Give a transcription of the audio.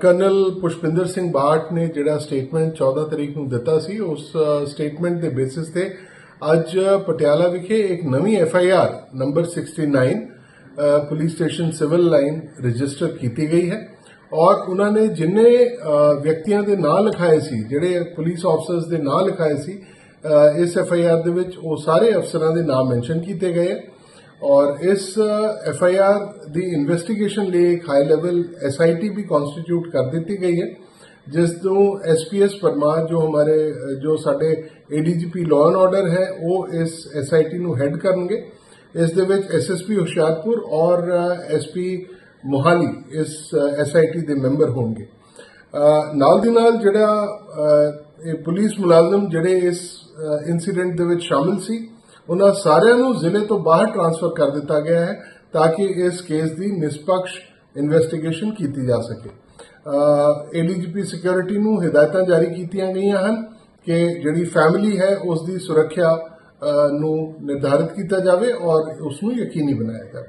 Colonel Pushpinder Singh ਬਾਟ ਨੇ ਜਿਹੜਾ statement 14 ਤਰੀਕ ਨੂੰ ਦਿੱਤਾ ਸੀ ਉਸ ਸਟੇਟਮੈਂਟ ਦੇ ਬੇਸਿਸ ਤੇ ਅੱਜ ਪਟਿਆਲਾ ਵਿਖੇ ਇੱਕ ਨਵੀਂ F I R number 69 a, police station civil line register ਕੀਤੀ ਗਈ ਹੈ। ਔਰ ਉਹਨਾਂ ਨੇ ਜਿੰਨੇ ਵਿਅਕਤੀਆਂ ਦੇ ਨਾਂ ਲਿਖਾਏ ਸੀ ਜਿਹੜੇ ਪੁਲਿਸ ਆਫਸਰਸ ਦੇ ਨਾਂ ਲਿਖਾਏ ਸੀ ਇਸ ਐਫ ਆਈ ਆਰ ਦੇ ਵਿੱਚ ਉਹ ਸਾਰੇ ਅਫਸਰਾਂ ਦੇ ਨਾਮ ਮੈਂਸ਼ਨ ਕੀਤੇ ਗਏ ਹੈ। ਔਰ ਇਸ ਐਫ ਆਈ ਆਰ ਦੀ ਇਨਵੈਸਟੀਗੇਸ਼ਨ ਲਈ ਇੱਕ high level S I T we constitute ਕਰ ਦਿੱਤੀ ਗਈ ਹੈ ਜਿਸ ਨੂੰ ਐਸ ਪੀ ਐਸ ਪਰਮਾਰ ਜੋ ਹਮਾਰੇ ਜੋ ਸਾਡੇ A D G P law and order ਹੈ ਉਹ ਇਸ ਐਸ ਆਈ ਟੀ ਨੂੰ ਹੈੱਡ ਕਰਨਗੇ ਇਸ ਦੇ ਵਿੱਚ ਐਸ ਐਸ ਪੀ ਹੁਸ਼ਿਆਰਪੁਰ ਔਰ ਐਸ ਪੀ ਮੋਹਾਲੀ ਇਸ ਐਸ ਆਈ ਟੀ ਦੇ ਮੈਂਬਰ ਹੋਣਗੇ ਨਾਲ ਦੀ ਨਾਲ ਜਿਹੜਾ ਇਹ ਪੁਲਿਸ ਮੁਲਾਜ਼ਮ ਜਿਹੜੇ ਇਸ ਇਨਸੀਡੈਂਟ ਦੇ ਵਿੱਚ ਸ਼ਾਮਿਲ ਸੀ ਉਹਨਾਂ ਸਾਰਿਆਂ ਨੂੰ ਜ਼ਿਲ੍ਹੇ ਤੋਂ ਬਾਹਰ ਟਰਾਂਸਫਰ ਕਰ ਦਿੱਤਾ ਗਿਆ ਹੈ ਤਾਂ ਕਿ ਇਸ ਕੇਸ ਦੀ ਨਿਸ਼ਪਕਸ਼ ਇਨਵੈਸਟੀਗੇਸ਼ਨ ਕੀਤੀ ਜਾ ਸਕੇ। ਏਡੀਜੀਪੀ ਸਿਕਿਉਰਿਟੀ ਨੂੰ ਹਦਾਇਤਾਂ ਜਾਰੀ ਕੀਤੀਆਂ ਗਈਆਂ ਹਨ ਕਿ ਜਿਹੜੀ ਫੈਮਿਲੀ ਹੈ ਉਸ ਦੀ ਸੁਰੱਖਿਆ ਨੂੰ ਨਿਰਧਾਰਿਤ ਕੀਤਾ ਜਾਵੇ ਔਰ ਉਸ ਨੂੰ ਯਕੀਨੀ ਬਣਾਇਆ ਜਾਵੇ।